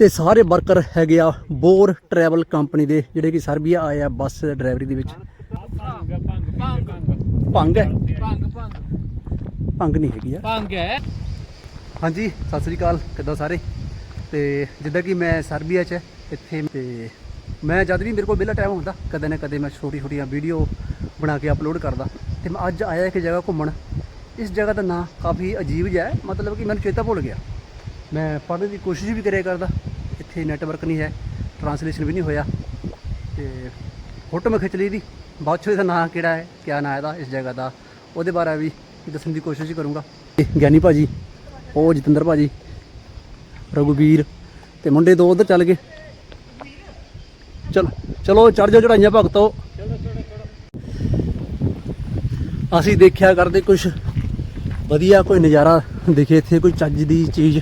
ਤੇ ਸਾਰੇ ਵਰਕਰ ਹੈਗੇ ਆ ਬੋਰ ਟਰੈਵਲ ਕੰਪਨੀ ਦੇ ਜਿਹੜੇ ਕਿ ਸਰਬੀਆ ਆਏ ਆ ਬੱਸ ਡਰਾਈਵਰੀ ਦੇ ਵਿੱਚ। ਭੰਗ ਭੰਗ ਭੰਗ ਭੰਗ ਹੈ। ਭੰਗ ਨਹੀਂ ਹੈਗੀ ਆ ਭੰਗ ਹੈ। ਹਾਂਜੀ ਸਤਿ ਸ੍ਰੀ ਅਕਾਲ। ਕਿੱਦਾਂ ਸਾਰੇ? ਤੇ ਜਿੱਦਾਂ ਕਿ ਮੈਂ ਸਰਬੀਆ 'ਚ ਇੱਥੇ ਤੇ ਮੈਂ ਜਦ ਵੀ ਮੇਰੇ ਕੋਲ ਵਿਹਲਾ ਟਾਈਮ ਹੁੰਦਾ ਕਦੇ ਨਾ ਕਦੇ ਮੈਂ ਛੋਟੀ ਛੋਟੀਆਂ ਵੀਡੀਓ ਬਣਾ ਕੇ ਅਪਲੋਡ ਕਰਦਾ। ਤੇ ਮੈਂ ਅੱਜ ਆਇਆ ਇੱਕ ਜਗ੍ਹਾ ਘੁੰਮਣ। ਇਸ ਜਗ੍ਹਾ ਦਾ ਨਾਂ ਕਾਫੀ ਅਜੀਬ ਜਿਹਾ ਹੈ। ਮਤਲਬ ਕਿ ਮੈਨੂੰ ਚੇਤਾ ਭੁੱਲ ਗਿਆ। ਮੈਂ ਪੜ੍ਹਨ ਦੀ ਕੋਸ਼ਿਸ਼ ਵੀ ਕਰਿਆ ਕਰਦਾ। ਇੱਥੇ ਨੈਟਵਰਕ ਨਹੀਂ ਹੈ ਟਰਾਂਸਲੇਸ਼ਨ ਵੀ ਨਹੀਂ ਹੋਇਆ। ਤੇ ਫੋਟੋ ਮੈਂ ਖਿੱਚ ਲਈ ਦੀ। ਬਾਅਦ 'ਚ ਇਹਦਾ ਨਾਂ ਕਿਹੜਾ ਹੈ, ਕਿਆ ਨਾਂ ਇਹਦਾ, ਇਸ ਜਗ੍ਹਾ ਦਾ। ਉਹਦੇ ਬਾਰੇ ਵੀ ਦੱਸਣ ਦੀ ਕੋਸ਼ਿਸ਼ ਕਰੂੰਗਾ। ਤੇ ਗਿਆਨੀ ਭਾਜੀ, ਉਹ ਜਤਿੰਦਰ ਭਾਜੀ ਰਘੁਵੀਰ ਤੇ ਮੁੰਡੇ ਦੋ ਉਧਰ ਚੱਲ ਗਏ। ਚਲ, ਚਲੋ ਚੜ ਜਾਓ ਚੜਾਈਆਂ ਭਗਤੋ ਅਸੀਂ ਦੇਖਿਆ ਕਰਦੇ ਕੁਝ ਵਧੀਆ ਕੋਈ ਨਜ਼ਾਰਾ ਦਿਖੇ ਇੱਥੇ, ਕੋਈ ਚੱਜ ਦੀ ਚੀਜ਼।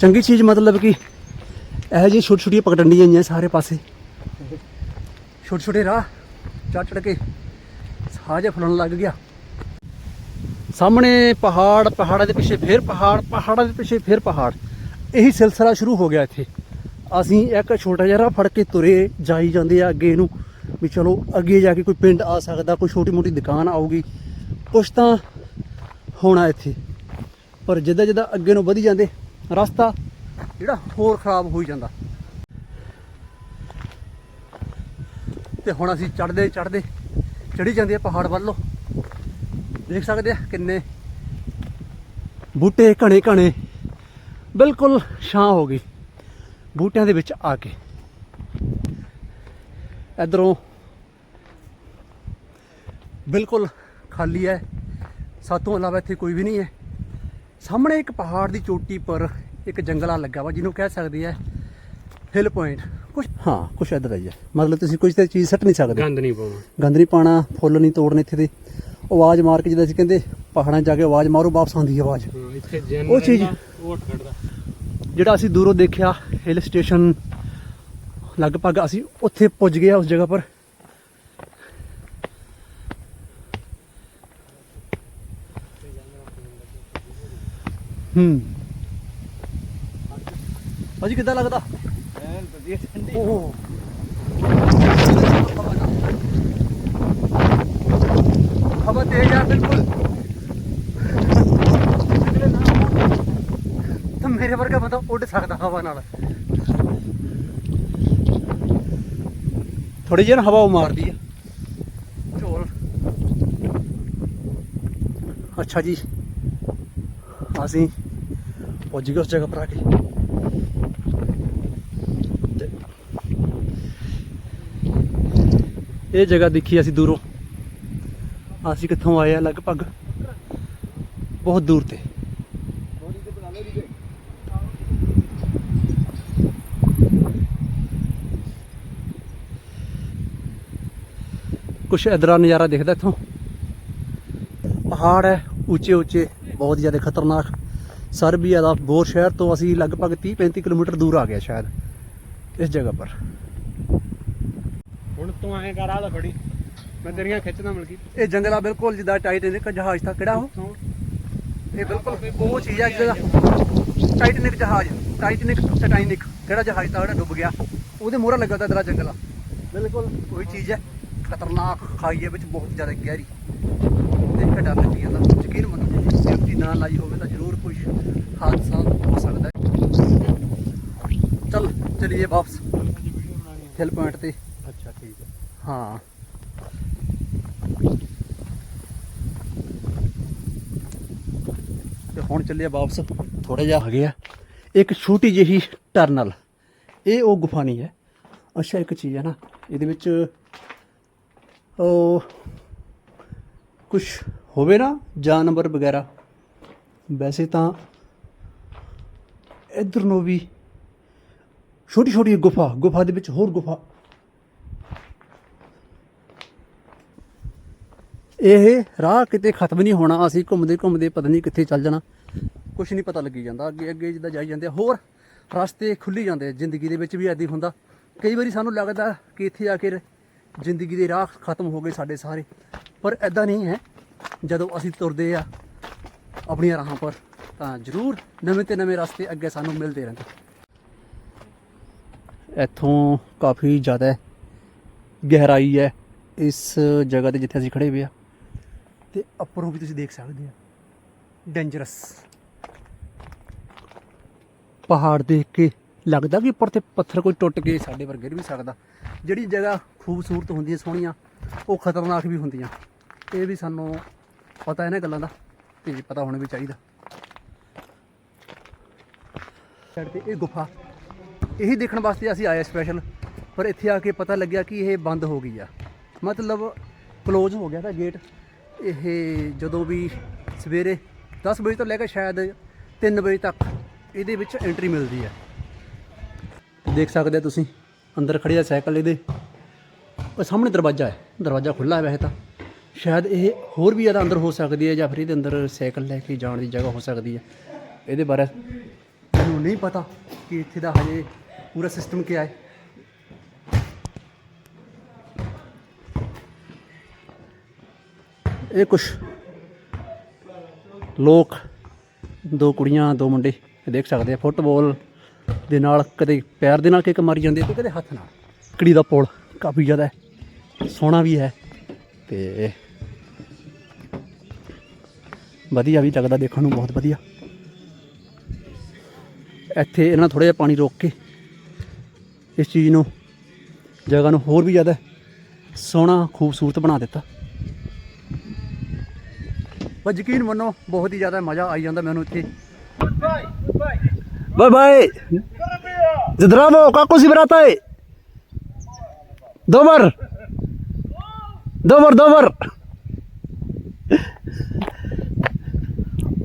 ਚੰਗੀ ਚੀਜ਼ ਮਤਲਬ ਕਿ ਇਹੋ ਜਿਹੀ ਛੋਟੀ ਛੋਟੀਆਂ ਪਗਡੰਡੀਆਂ ਆਈਆਂ ਸਾਰੇ ਪਾਸੇ। ਛੋਟੇ ਛੋਟੇ ਰਾਹ ਚੜ ਚੜ ਕੇ ਸਾਹ ਜਿਹਾ ਫੁੱਲਣ ਲੱਗ ਗਿਆ। ਸਾਹਮਣੇ ਪਹਾੜ, ਪਹਾੜਾਂ ਦੇ ਪਿੱਛੇ ਫੇਰ ਪਹਾੜ, ਪਹਾੜਾਂ ਦੇ ਪਿੱਛੇ ਫੇਰ ਪਹਾੜ। ਇਹੀ ਸਿਲਸਿਲਾ ਸ਼ੁਰੂ ਹੋ ਗਿਆ ਇੱਥੇ। ਅਸੀਂ ਇੱਕ ਛੋਟਾ ਜਿਹਾ ਰਾਹ ਫੜ ਕੇ ਤੁਰੇ, ਜਾਈ ਜਾਂਦੇ ਆ ਅੱਗੇ ਨੂੰ। ਵੀ ਚਲੋ ਅੱਗੇ ਜਾ ਕੇ ਕੋਈ ਪਿੰਡ ਆ ਸਕਦਾ, ਕੋਈ ਛੋਟੀ ਮੋਟੀ ਦੁਕਾਨ ਆਊਗੀ। ਕੁਛ ਤਾਂ ਹੋਣਾ ਇੱਥੇ। ਪਰ ਜਿੱਦਾਂ ਜਿੱਦਾਂ ਅੱਗੇ ਨੂੰ ਵਧੀ ਜਾਂਦੇ, ਰਸਤਾ ਜਿਹੜਾ ਹੋਰ ਖਰਾਬ ਹੋਈ ਜਾਂਦਾ। ਤੇ ਹੁਣ ਅਸੀਂ ਚੜਦੇ ਚੜਦੇ ਚੜੀ ਜਾਂਦੇ ਆ ਪਹਾੜ ਵੱਲੋਂ ਦੇਖ ਸਕਦੇ ਆ ਕਿੰਨੇ ਬੂਟੇ ਘਣੇ ਘਣੇ, ਬਿਲਕੁਲ ਛਾਂ ਹੋ ਗਈ ਬੂਟਿਆਂ ਦੇ ਵਿੱਚ ਆ ਕੇ। ਇਧਰੋਂ ਬਿਲਕੁਲ ਖਾਲੀ ਹੈ। ਸਾਤੋਂ ਇਲਾਵਾ ਇੱਥੇ ਕੋਈ ਵੀ ਨਹੀਂ ਹੈ। ਸਾਹਮਣੇ ਇੱਕ ਪਹਾੜ ਦੀ ਚੋਟੀ ਪਰ ਇੱਕ ਜੰਗਲਾ ਲੱਗਾ ਵਾ ਜਿਹਨੂੰ ਕਹਿ ਸਕਦੇ ਆ ਹਿਲ ਪੁਆਇੰਟ ਕੁਛ ਹਾਂ ਕੁਛ ਇਧਰ ਹੀ ਹੈ। ਮਤਲਬ ਤੁਸੀਂ ਕੁਝ ਤੇ ਚੀਜ਼ ਸੱਟ ਨਹੀਂ ਸਕਦੇ। ਗੰਦ ਨਹੀਂ ਪਾਉਣਾ। ਗੰਦ ਨਹੀਂ ਪਾਣਾ ਫੁੱਲ ਨਹੀਂ ਤੋੜਨੇ ਇੱਥੇ ਦੇ। ਆਵਾਜ਼ ਮਾਰ ਕੇ ਜਿੱਦਾਂ ਅਸੀਂ ਕਹਿੰਦੇ ਪਹਾੜਾਂ ਜਾ ਕੇ ਆਵਾਜ਼ ਮਾਰੋ ਵਾਪਸ ਆਉਂਦੀ ਹੈ ਆਵਾਜ਼। ਹਾਂ ਇੱਥੇ ਜਨ ਉਹ ਚੀਜ਼- ਜਿਹੜਾ ਅਸੀਂ ਦੂਰੋਂ ਦੇਖਿਆ ਹਿਲ ਸਟੇਸ਼ਨ ਲਗਭਗ ਅਸੀਂ ਉੱਥੇ ਪੁੱਜ ਗਏ ਆ ਉਸ ਜਗ੍ਹਾ ਪਰ। ਹੂੰ। ਭਾਜੀ ਕਿੱਦਾਂ ਲੱਗਦਾ? ਐਨ ਵਧੀਆ ਠੰਡੀ। ਓਹ। ਹਵਾ ਤੇਜ਼ ਆ ਬਿਲਕੁਲ। ਤਾਂ ਮੇਰੇ ਵਰਗਾ ਬੰਦਾ ਉੱਡ ਸਕਦਾ ਹਵਾ ਨਾਲ। ਥੋੜੀ ਜਿਹੀ ਨਾ ਹਵਾ ਉਹ ਮਾਰਦੀ ਆ। ਝੋਲ ਅੱਛਾ ਜੀ। ਅਸੀਂ ਪਹੁੰਚ ਗਏ ਉਸ ਜਗ੍ਹਾ ਪਰ ਆ ਕੇ। ਇਹ ਜਗ੍ਹਾ ਦੇਖੀ ਅਸੀਂ ਦੂਰੋਂ। ਅਸੀਂ ਕਿੱਥੋਂ ਆਏ ਆ? ਲਗਭਗ ਬਹੁਤ ਦੂਰ ਤੇ। ਕੁਛ ਇਧਰਾ ਨਜ਼ਾਰਾ ਦਿਖਦਾ ਇੱਥੋਂ। ਪਹਾੜ ਹੈ ਉੱਚੇ ਉੱਚੇ ਬਹੁਤ ਜ਼ਿਆਦਾ ਖਤਰਨਾਕ। ਸਰਬੀਆ ਦਾ ਬੋਰ ਸ਼ਹਿਰ ਤੋਂ ਅਸੀਂ ਲਗਭਗ 30 35 ਕਿਲੋਮੀਟਰ ਦੂਰ ਆ ਗਿਆ ਸ਼ਾਇਦ, ਇਸ ਜਗ੍ਹਾ ਪਰ। ਹੁਣ ਤੂੰ ਐਂ ਕਰ ਆ ਲੈ ਫੜੀ। ਮੈਂ ਤੇਰੀਆਂ ਖਿੱਚਦਾ ਮਿਲ ਗਈ ਇਹ ਜੰਗਲਾ ਬਿਲਕੁਲ ਜਿੱਦਾਂ ਟਾਈਟੈਨਿਕ ਜਹਾਜ਼ ਤਾਂ ਕਿਹੜਾ ਉਹ? ਇਹ ਬਿਲਕੁਲ ਉਹ ਚੀਜ਼ ਹੈ ਜਿਹੜਾ ਟਾਈਟੈਨਿਕ ਜਹਾਜ਼ ਟਾਈਟੈਨਿਕ ਟਾਈਟੈਨਿਕ ਕਿਹੜਾ ਜਹਾਜ਼ ਤਾਂ ਜਿਹੜਾ ਡੁੱਬ ਗਿਆ। ਉਹਦੇ ਮੋਹਰਾ ਲੱਗਾ ਤਾਂ ਤੇਰਾ ਜੰਗਲਾ। ਬਿਲਕੁਲ ਉਹੀ ਚੀਜ਼ ਹੈ। ਖਤਰਨਾਕ ਖਾਈ ਹੈ ਵਿੱਚ ਬਹੁਤ ਜ਼ਿਆਦਾ ਗਹਿਰੀ। ਦੇਖ ਕੇ ਡਰ ਲੱਗੀ ਜਾਂਦਾ ਯਕੀਨ ਮੰਨੋ ਸੇਫਟੀ ਨਾ ਲਾਈ ਹੋਵੇ ਤਾਂ ਜ਼ਰੂਰ ਕੁਝ ਹਾਦਸਾ ਹੋ ਸਕਦਾ ਹੈ। ਚਲ ਚਲੀਏ ਵਾਪਸ। ਹਿਲ ਪੁਆਇੰਟ ਤੇ। ਹਾਂ। ਤੇ ਹੁਣ ਚੱਲਿਆ ਵਾਪਸ ਥੋੜਾ ਜਿਹਾ ਆ। ਗਿਆ ਇੱਕ ਛੋਟੀ ਜਿਹੀ ਟਰਨਲ। ਇਹ ਉਹ ਗੁਫਾ ਨਹੀਂ ਹੈ। ਅੱਛਾ, ਇੱਕ ਚੀਜ਼ ਹੈ ਨਾ, ਇਹਦੇ ਵਿੱਚ ਉਹ ਕੁਝ ਹੋਵੇ ਨਾ ਜਾਨਵਰ ਵਗੈਰਾ। ਵੈਸੇ ਤਾਂ ਇਧਰ ਨੂੰ ਵੀ ਛੋਟੀ ਛੋਟੀ ਗੁਫਾ ਗੁਫਾ ਦੇ ਵਿੱਚ ਹੋਰ ਗੁਫਾ ਇਹ ਰਾਹ ਕਿਤੇ ਖਤਮ ਨਹੀਂ ਹੋਣਾ, ਅਸੀਂ ਘੁੰਮਦੇ ਘੁੰਮਦੇ ਪਤਾ ਨਹੀਂ ਕਿੱਥੇ ਚੱਲ ਜਾਣਾ। ਕੁਝ ਨਹੀਂ ਪਤਾ ਲੱਗੀ ਜਾਂਦਾ, ਅੱਗੇ ਅੱਗੇ ਜਿੱਦਾਂ ਜਾਈ ਜਾਂਦੇ ਹੋਰ ਰਸਤੇ ਖੁੱਲੀ ਜਾਂਦੇ ਜ਼ਿੰਦਗੀ ਦੇ ਵਿੱਚ ਵੀ ਐਦੀ ਹੁੰਦਾ। ਕਈ ਵਾਰੀ ਸਾਨੂੰ ਲੱਗਦਾ ਕਿ ਇੱਥੇ ਆ ਕੇ ਜ਼ਿੰਦਗੀ ਦੇ ਰਾਹ ਖਤਮ ਹੋ ਗਏ ਸਾਡੇ ਸਾਰੇ, ਪਰ ਐਦਾਂ ਨਹੀਂ ਹੈ। ਜਦੋਂ ਅਸੀਂ ਤੁਰਦੇ ਆ ਆਪਣੀਆਂ ਰਾਹਾਂ ਪਰ, ਤਾਂ ਜ਼ਰੂਰ ਨਵੇਂ ਤੇ ਨਵੇਂ ਰਸਤੇ ਅੱਗੇ ਸਾਨੂੰ ਮਿਲਦੇ ਰਹਿੰਦੇ। ਇੱਥੋਂ ਕਾਫੀ ਜ਼ਿਆਦਾ ਗਹਿਰਾਈ ਹੈ ਇਸ ਜਗ੍ਹਾ ਤੇ ਜਿੱਥੇ ਅਸੀਂ ਖੜੇ ਹੋਏ ਆ। ਤੇ ਉੱਪਰੋਂ ਵੀ ਤੁਸੀਂ ਦੇਖ ਸਕਦੇ ਆ। ਡੇਂਜਰਸ ਪਹਾੜ ਦੇਖ ਕੇ ਲੱਗਦਾ ਕਿ ਉੱਪਰ ਤੇ ਪੱਥਰ ਕੋਈ ਟੁੱਟ ਕੇ ਸਾਡੇ ਪਰ ਗਿਰ ਵੀ ਸਕਦਾ। ਜਿਹੜੀ ਜਗ੍ਹਾ ਖੂਬਸੂਰਤ ਹੁੰਦੀ ਹੈ, ਸੋਹਣੀਆਂ, ਉਹ ਖਤਰਨਾਕ ਵੀ ਹੁੰਦੀਆਂ। ਇਹ ਵੀ ਸਾਨੂੰ ਪਤਾ ਇਹਨਾਂ ਗੱਲਾਂ ਦਾ, ਤੇ ਪਤਾ ਹੋਣਾ ਵੀ ਚਾਹੀਦਾ। ਸਾਈਡ ਤੇ ਇਹ ਗੁਫਾ। ਇਹੀ ਦੇਖਣ ਵਾਸਤੇ ਅਸੀਂ ਆਏ ਸਪੈਸ਼ਲ ਪਰ ਇੱਥੇ ਆ ਕੇ ਪਤਾ ਲੱਗਿਆ ਕਿ ਇਹ ਬੰਦ ਹੋ ਗਈ ਆ। ਮਤਲਬ ਕਲੋਜ਼ ਹੋ ਗਿਆ ਤਾਂ ਗੇਟ ਇਹ ਜਦੋਂ ਵੀ ਸਵੇਰੇ 10 ਵਜੇ ਤੋਂ ਲੈ ਕੇ ਸ਼ਾਇਦ 3 ਵਜੇ ਤੱਕ ਇਹਦੇ ਵਿੱਚ ਐਂਟਰੀ ਮਿਲਦੀ ਹੈ। ਦੇਖ ਸਕਦੇ ਹੋ ਤੁਸੀਂ, ਅੰਦਰ ਖੜੀ ਆ ਸਾਈਕਲ ਇਹਦੇ। ਉਹ ਸਾਹਮਣੇ ਦਰਵਾਜ਼ਾ ਹੈ, ਦਰਵਾਜ਼ਾ ਖੁੱਲਾ ਹੈ ਵੈਸੇ ਤਾਂ। ਸ਼ਾਇਦ ਇਹ ਹੋਰ ਵੀ ਜ਼ਿਆਦਾ ਅੰਦਰ ਹੋ ਸਕਦੀ ਹੈ ਜਾਂ ਫਿਰ ਇਹਦੇ ਅੰਦਰ ਸਾਈਕਲ ਲੈ ਕੇ ਜਾਣ ਦੀ ਜਗ੍ਹਾ ਹੋ ਸਕਦੀ ਹੈ। ਇਹਦੇ ਬਾਰੇ ਮੈਨੂੰ ਨਹੀਂ ਪਤਾ ਕਿ ਇੱਥੇ ਦਾ ਹਜੇ ਪੂਰਾ ਸਿਸਟਮ ਕੀ ਹੈ। ਇਹ ਕੁਛ ਲੋਕ, ਦੋ ਕੁੜੀਆਂ, ਦੋ ਮੁੰਡੇ, ਇਹ ਦੇਖ ਸਕਦੇ ਆ, ਫੁੱਟਬਾਲ ਦੇ ਨਾਲ ਕਦੇ ਪੈਰ ਦੇ ਨਾਲ ਕਿੱਕ ਮਾਰੀ ਜਾਂਦੇ ਤੇ ਕਦੇ ਹੱਥ ਨਾਲ। ਕੜੀ ਦਾ ਪੁਲ ਕਾਫੀ ਜ਼ਿਆਦਾ ਸੋਹਣਾ ਵੀ ਹੈ ਤੇ ਵਧੀਆ ਵੀ ਲੱਗਦਾ ਦੇਖਣ ਨੂੰ, ਬਹੁਤ ਵਧੀਆ। ਇੱਥੇ ਇਹਨਾਂ ਥੋੜਾ ਜਿਹਾ ਪਾਣੀ ਰੋਕ ਕੇ ਇਸ ਚੀਜ਼ ਨੂੰ, ਜਗ੍ਹਾ ਨੂੰ ਹੋਰ ਵੀ ਜ਼ਿਆਦਾ ਸੋਹਣਾ, ਖੂਬਸੂਰਤ ਬਣਾ ਦਿੱਤਾ। ਪਰ ਯਕੀਨ ਮੰਨੋ ਬਹੁਤ ਹੀ ਜ਼ਿਆਦਾ ਮਜ਼ਾ ਆਈ ਜਾਂਦਾ ਮੈਨੂੰ ਇੱਥੇ bye bye Zdravo, kako si brataj? Dobar. Dobar, dobar.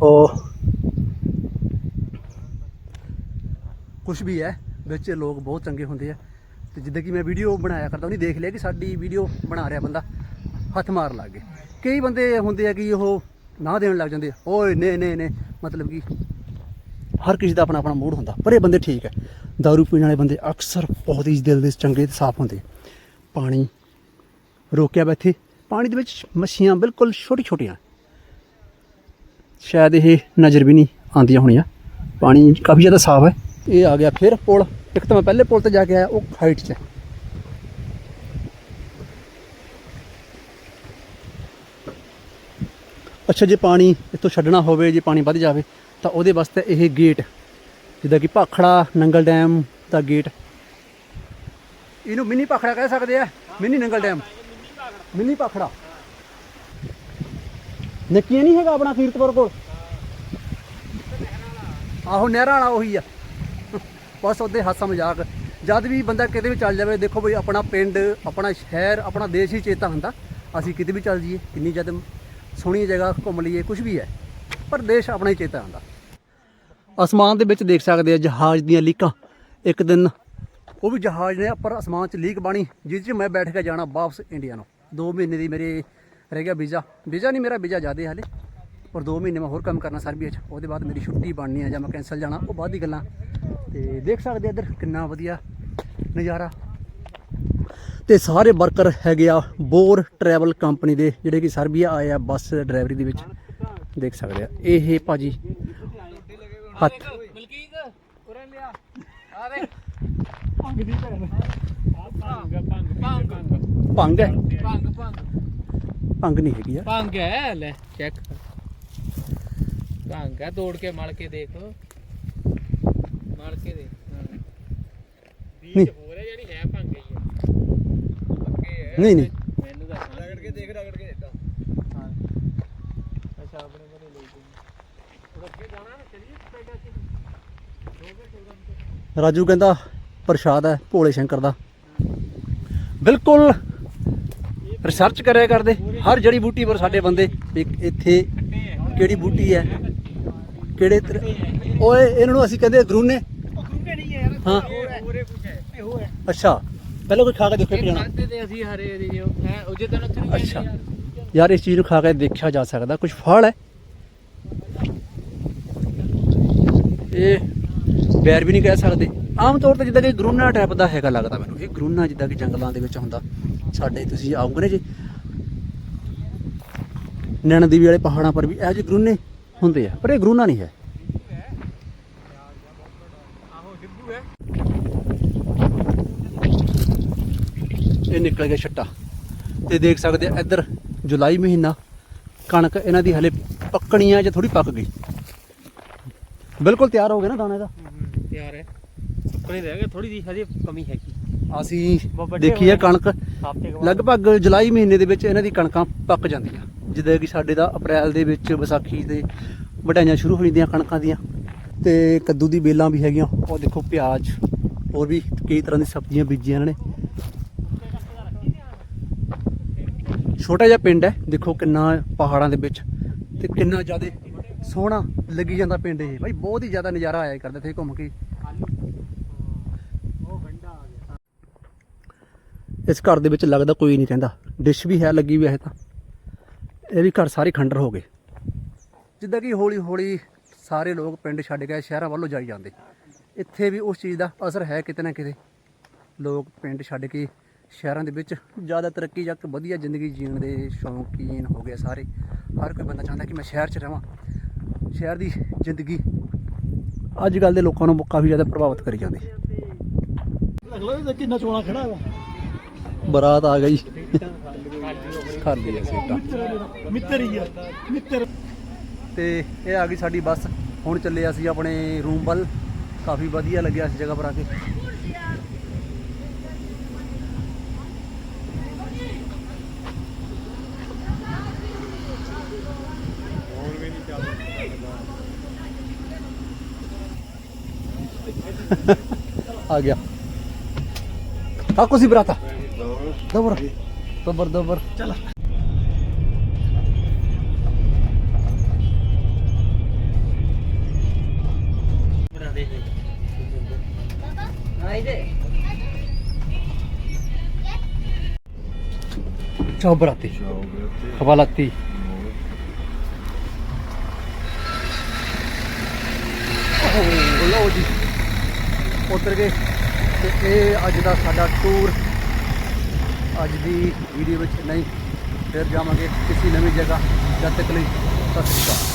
ਉਹ ਕੁਝ ਵੀ ਹੈ ਵਿੱਚ ਲੋਕ ਬਹੁਤ ਚੰਗੇ ਹੁੰਦੇ ਆ ਤੇ ਜਿੱਦਾਂ ਕਿ ਮੈਂ ਵੀਡੀਓ ਬਣਾਇਆ ਕਰਦਾ ਉਹਨੇ ਦੇਖ ਲਿਆ ਕਿ ਸਾਡੀ ਵੀਡੀਓ ਬਣਾ ਰਿਹਾ ਬੰਦਾ ਹੱਥ ਮਾਰ ਲੱਗ ਗਏ ਕਈ ਬੰਦੇ ਹੁੰਦੇ ਆ ਕਿ ਉਹ ਨਾ ਦੇਣ ਲੱਗ ਜਾਂਦੇ। ਆ, ਓਏ ਨੇ ਨੇ ਨੇ ਮਤਲਬ ਕਿ ਹਰ ਕਿਸੇ ਦਾ ਆਪਣਾ ਆਪਣਾ ਮੂਡ ਹੁੰਦਾ ਪਰ ਇਹ ਬੰਦੇ ਠੀਕ ਹੈ। दारू ਪੀਣ ਵਾਲੇ ਬੰਦੇ ਅਕਸਰ ਬਹੁਤ ਹੀ ਦਿਲ ਦੇ ਚੰਗੇ ਤੇ ਸਾਫ਼ ਹੁੰਦੇ। ਪਾਣੀ ਰੋਕਿਆ ਬੈਠੇ ਪਾਣੀ ਦੇ ਵਿੱਚ ਮੱਛੀਆਂ ਬਿਲਕੁਲ ਛੋਟੀ ਛੋਟੀਆਂ ਸ਼ਾਇਦ ਇਹ ਨਜ਼ਰ ਵੀ ਨਹੀਂ ਆਉਂਦੀਆਂ ਹੋਣੀਆਂ। ਪਾਣੀ ਕਾਫੀ ਜ਼ਿਆਦਾ ਸਾਫ਼ ਹੈ। ਇਹ ਆ ਗਿਆ ਫਿਰ ਪੁਲ। ਇੱਕ ਤਾਂ ਮੈਂ ਪਹਿਲੇ ਪੁਲ ਤੇ ਜਾ ਕੇ ਆਇਆ ਉਹ ਹਾਈਟ 'ਚ ਹੈ। ਅੱਛਾ, ਜੇ ਪਾਣੀ ਇੱਥੋਂ ਛੱਡਣਾ ਹੋਵੇ, ਜੇ ਪਾਣੀ ਵੱਧ ਜਾਵੇ, ਤਾਂ ਉਹਦੇ ਵਾਸਤੇ ਇਹ ਗੇਟ ਜਿੱਦਾਂ ਕਿ ਭਾਖੜਾ, ਨੰਗਲ ਡੈਮ ਦਾ ਗੇਟ ਇਹਨੂੰ ਮਿੰਨੀ ਭਾਖੜਾ ਕਹਿ ਸਕਦੇ ਆ? Mini Nangal dam. Mini Bhakra. ਨੱਕੀਆਂ ਨਹੀਂ ਹੈਗਾ ਆਪਣਾ ਕੀਰਤਪੁਰ ਕੋਲ? ਆਹੋ, ਨਹਿਰਾਂ ਵਾਲਾ ਉਹੀ ਆ। ਬਸ ਉਹਦੇ ਹਾਸਾ ਮਜ਼ਾਕ। ਜਦ ਵੀ ਬੰਦਾ ਕਿਤੇ ਵੀ ਚੱਲ ਜਾਵੇ, ਦੇਖੋ ਬਈ ਆਪਣਾ ਪਿੰਡ, ਆਪਣਾ ਸ਼ਹਿਰ, ਆਪਣਾ ਦੇਸ਼ ਹੀ ਚੇਤਾ ਹੁੰਦਾ। ਅਸੀਂ ਕਿਤੇ ਵੀ ਚੱਲ ਜਾਈਏ, ਕਿੰਨੀ ਜਦ ਸੋਹਣੀ ਜਗ੍ਹਾ ਘੁੰਮ ਲਈਏ ਕੁਝ ਵੀ ਹੈ। ਪਰ ਦੇਸ਼ ਆਪਣਾ ਹੀ ਚੇਤਾ ਆਉਂਦਾ। ਅਸਮਾਨ ਦੇ ਵਿੱਚ ਦੇਖ ਸਕਦੇ ਆ ਜਹਾਜ਼ ਦੀਆਂ ਲੀਕਾਂ। ਇੱਕ ਦਿਨ ਉਹ ਵੀ ਜਹਾਜ਼ ਨੇ ਉੱਪਰ ਅਸਮਾਨ 'ਚ ਲੀਕ ਬਾਣੀ, ਜਿਸ 'ਚ ਮੈਂ ਬੈਠ ਕੇ ਜਾਣਾ ਵਾਪਸ ਇੰਡੀਆ ਨੂੰ। 2 ਮਹੀਨੇ ਦੀ ਮੇਰੇ ਰਹਿ ਗਿਆ ਵੀਜ਼ਾ। ਵੀਜ਼ਾ ਨਹੀਂ ਮੇਰਾ, ਵੀਜ਼ਾ ਜ਼ਿਆਦੇ ਹਾਲੇ। ਪਰ 2 ਮਹੀਨੇ ਮੈਂ ਹੋਰ ਕੰਮ ਕਰਨਾ ਸਰਬੀਆ 'ਚ ਉਹਦੇ ਬਾਅਦ ਮੇਰੀ ਛੁੱਟੀ ਬਣਨੀ ਆ ਜਾਂ ਮੈਂ ਕੈਂਸਲ ਜਾਣਾ, ਉਹ ਬਾਅਦ ਦੀ ਗੱਲਾਂ। ਤੇ ਦੇਖ ਸਕਦੇ ਆ ਇੱਧਰ ਕਿੰਨਾ ਵਧੀਆ ਨਜ਼ਾਰਾ। ਤੇ ਸਾਰੇ ਵਰਕਰ ਹੈਗੇ ਆ ਬੋਰ ਟਰੈਵਲ ਕੰਪਨੀ ਦੇ ਜਿਹੜੇ ਕਿ ਸਰਬੀਆ ਆਏ ਆ ਬੱਸ ਡਰਾਈਵਰੀ ਦੇ ਵਿੱਚ। ਦੇਖ ਸਕਦੇ ਆ ਇਹ ਭਾਜੀ ਹੱਥ। ਮਲਕੀਤ ਉਰੇ ਲਿਆ ਆ ਦੇ ਭੰਗ ਦੀ ਭੈਣ ਭੰਗ ਭੰਗ ਭੰਗ ਭੰਗ ਹੈ? ਭੰਗ ਭੰਗ ਭੰਗ ਨਹੀਂ ਹੈਗੀ ਆ। ਭੰਗ ਹੈ ਲੈ ਚੈੱਕ ਭੰਗ ਹੈ ਤੋੜ ਕੇ ਮਲ ਕੇ ਦੇਖ ਮਲ ਕੇ ਦੇਖ। ਨਹੀਂ। ਹੈ ਜਿਹੜੀ ਹੈ ਭੰਗ ਨਹੀਂ ਨਹੀਂ। ਮੈਨੂੰ ਦੱਸ। ਰਗੜ ਕੇ ਦੇਖ ਰਗੜ ਕੇ ਦਿੱਤਾ ਹਾਂ। ਅੱਛਾ ਆਪਣੇ ਕੋਲੇ ਲਈ ਗਏ ਉਹ ਅੱਗੇ ਜਾਣਾ ਨਾ ਚਲੀਏ ਪੈਡਾ ਚ ਰਾਜੂ ਕਹਿੰਦਾ ਪ੍ਰਸ਼ਾਦ ਹੈ ਭੋਲੇ ਸ਼ੰਕਰ ਦਾ। ਬਿਲਕੁਲ ਰਿਸਰਚ ਕਰਿਆ ਕਰਦੇ। ਹਰ ਜੜੀ ਬੂਟੀ ਪਰ ਸਾਡੇ ਬੰਦੇ। ਵੀ ਇੱਥੇ ਕਿਹੜੀ ਬੂਟੀ ਹੈ? ਕਿਹੜੇ ਓਏ ਇਹਨਾਂ ਨੂੰ ਅਸੀਂ ਕਹਿੰਦੇ ਗਰੂਨੇ ਉਹ ਗੁਰੂਕੇ ਨਹੀਂ ਹੈ ਯਾਰ ਹਾਂ। ਹੋਰੇ ਕੁਝ ਹੈ। ਇਹ ਹੋ ਹੈ। ਅੱਛਾ। ਪਹਿਲਾਂ ਕੋਈ ਖਾ ਕੇ ਦੇਖੇ ਜਾਣਾ ਖਾਦੇ ਤੇ ਅਸੀਂ ਹਰੇ ਦੀ ਜੋ ਹੈ ਉਹ ਜਿੱਦਾਂ ਉੱਥੇ ਨੂੰ ਅੱਛਾ। ਯਾਰ। ਇਸ ਚੀਜ਼ ਨੂੰ ਖਾ ਕੇ ਦੇਖਿਆ ਜਾ ਸਕਦਾ। ਕੁਝ ਫਲ ਹੈ? ਇਹ ਬੈਰ ਵੀ ਨਹੀਂ ਕਹਿ ਸਕਦੇ। ਆਮ ਤੌਰ ਤੇ ਜਿੱਦਾਂ ਕਿ ਗਰੂਨਾ ਟਾਈਪ ਦਾ ਹੈਗਾ ਲੱਗਦਾ ਮੈਨੂੰ। ਇਹ ਗਰੂਨਾ ਜਿੱਦਾਂ ਕਿ ਜੰਗਲਾਂ ਦੇ ਵਿੱਚ ਹੁੰਦਾ। ਸਾਡੇ ਤੁਸੀਂ ਆਉਂਗੇ ਨਾ ਜੀ। ਨੈਣਾ ਦੇਵੀ ਵਾਲੇ ਪਹਾੜਾਂ ਪਰ ਵੀ ਇਹੋ ਜਿਹੇ ਗਰੂਨੇ ਹੁੰਦੇ ਆ। ਪਰ ਇਹ ਗਰੂਨਾ ਨਹੀਂ ਹੈ। ਇਹ ਨਿਕਲ ਗਿਆ ਛੱਟਾ। ਤੇ ਦੇਖ ਸਕਦੇ ਆ ਇੱਧਰ ਜੁਲਾਈ ਮਹੀਨਾ ਕਣਕ ਇਹਨਾਂ ਦੀ ਹਲੇ ਪੱਕਣੀ ਆ ਜਾਂ ਥੋੜੀ ਪੱਕ ਗਈ। ਬਿਲਕੁਲ ਤਿਆਰ ਹੋ ਗਿਆ ਨਾ ਦਾਣਾ ਦਾ ਤਿਆਰ ਹੈ। ਸੁੱਕਣੇ ਰਹਿ ਗਏ ਥੋੜੀ ਜੀ ਹਜੇ ਕਮੀ ਹੈਗੀ। ਅਸੀਂ ਦੇਖੀ ਹੈ। ਕਣਕ। ਲਗਭਗ ਜੁਲਾਈ ਮਹੀਨੇ ਦੇ ਵਿੱਚ ਇਹਨਾਂ ਦੀ ਕਣਕਾਂ ਪੱਕ ਜਾਂਦੀਆਂ। ਜਿੱਦਾਂ ਕਿ ਸਾਡੇ ਦਾ ਅਪ੍ਰੈਲ ਦੇ ਵਿੱਚ ਵਿਸਾਖੀ ਦੇ ਵਢਾਈਆਂ ਸ਼ੁਰੂ ਹੋ ਜਾਂਦੀਆਂ ਕਣਕਾਂ ਦੀਆਂ। ਤੇ ਕੱਦੂ ਦੀ ਬੇਲਾਂ ਵੀ ਹੈਗੀਆਂ। ਉਹ ਦੇਖੋ ਪਿਆਜ਼ ਹੋਰ ਵੀ ਕਈ ਤਰ੍ਹਾਂ ਦੀ ਸਬਜ਼ੀਆਂ ਬੀਜੀਆਂ ਇਹਨਾਂ ਨੇ। ਛੋਟਾ ਜਿਹਾ ਪਿੰਡ ਹੈ, ਦੇਖੋ ਕਿੰਨਾ ਪਹਾੜਾਂ ਦੇ ਵਿੱਚ ਤੇ ਕਿੰਨਾ ਜ਼ਿਆਦਾ ਸੋਹਣਾ ਲੱਗੀ ਜਾਂਦਾ ਪਿੰਡ ਇਹ। ਭਾਈ ਬਹੁਤ ਹੀ ਜ਼ਿਆਦਾ ਨਜ਼ਾਰਾ ਆਇਆ ਕਰਦਾ ਇੱਥੇ ਘੁੰਮ ਕੇ। ਉਹ ਆ ਗਿਆ ਇਸ ਘਰ ਦੇ ਵਿੱਚ ਲੱਗਦਾ ਕੋਈ ਨਹੀਂ ਰਹਿੰਦਾ। ਡਿਸ਼ ਵੀ ਹੈ, ਲੱਗੀ ਵੀ ਹੈ ਤਾਂ। ਇਹ ਵੀ ਘਰ ਸਾਰੇ ਖੰਡਰ ਹੋ ਗਏ। ਜਿੱਦਾਂ ਕਿ ਹੌਲੀ ਹੌਲੀ ਸਾਰੇ ਲੋਕ ਪਿੰਡ ਛੱਡ ਕੇ ਸ਼ਹਿਰਾਂ ਵੱਲੋਂ ਜਾਈ ਜਾਂਦੇ। ਇੱਥੇ ਵੀ ਉਸ ਚੀਜ਼ ਦਾ ਅਸਰ ਹੈ ਕਿਤੇ ਨਾ ਕਿਤੇ। ਲੋਕ ਪਿੰਡ ਛੱਡ ਕੇ ਸ਼ਹਿਰਾਂ ਦੇ ਵਿੱਚ ਜ਼ਿਆਦਾ ਤਰੱਕੀ ਜਾਂ ਵਧੀਆ ਜ਼ਿੰਦਗੀ ਜੀਣ ਦੇ ਸ਼ੌਂਕੀਨ ਹੋ ਗਏ ਸਾਰੇ। ਹਰ ਕੋਈ ਬੰਦਾ ਚਾਹੁੰਦਾ ਕਿ ਮੈਂ ਸ਼ਹਿਰ 'ਚ ਰਹਾਂ ਸ਼ਹਿਰ ਦੀ ਜ਼ਿੰਦਗੀ ਅੱਜ ਕੱਲ ਦੇ ਲੋਕਾਂ ਨੂੰ ਕਾਫੀ ਜ਼ਿਆਦਾ ਪ੍ਰਭਾਵਿਤ ਕਰੀ ਜਾਂਦੀ। ਕਿੰਨਾ ਚੋਣਾ ਖੜਾ ਬਰਾਤ ਆ ਗਈ। ਖਾਲੀ ਹੈ ਸੀਟਾਂ। ਮਿੱਤਰ ਹੀ ਆ ਮਿੱਤਰ। ਤੇ ਇਹ ਆ ਗਈ ਸਾਡੀ ਬੱਸ। ਹੁਣ ਚੱਲੇ ਅਸੀਂ ਆਪਣੇ ਰੂਮ ਵੱਲ। ਕਾਫੀ ਵਧੀਆ ਲੱਗਿਆ ਇਸ ਜਗ੍ਹਾ ਪਰ ਆ ਕੇ। ਆ ਗਿਆ। ਕਾਕੂ ਸੀ ਬਰਾਤਾ। ਦਬਰ। ਦਬਰ ਦਬਰ। ਚਲ। ਮੇਰਾ ਦੇਖ ਚਾਹ ਬਰਾਤੀ। ਖਵਾਲਤੀ ਓਹ ਲਓ ਜੀ ਉਤਰ ਗਏ ਤੇ ਇਹ ਅੱਜ ਦਾ ਸਾਡਾ ਟੂਰ ਅੱਜ ਦੀ ਵੀਡੀਓ ਵਿੱਚ ਨਹੀਂ, ਫਿਰ ਜਾਵਾਂਗੇ ਕਿਸੇ ਨਵੀਂ ਜਗ੍ਹਾ ਜਦ ਤੱਕ ਲਈ ਸਤਿ ਸ਼੍ਰੀ ਅਕਾਲ।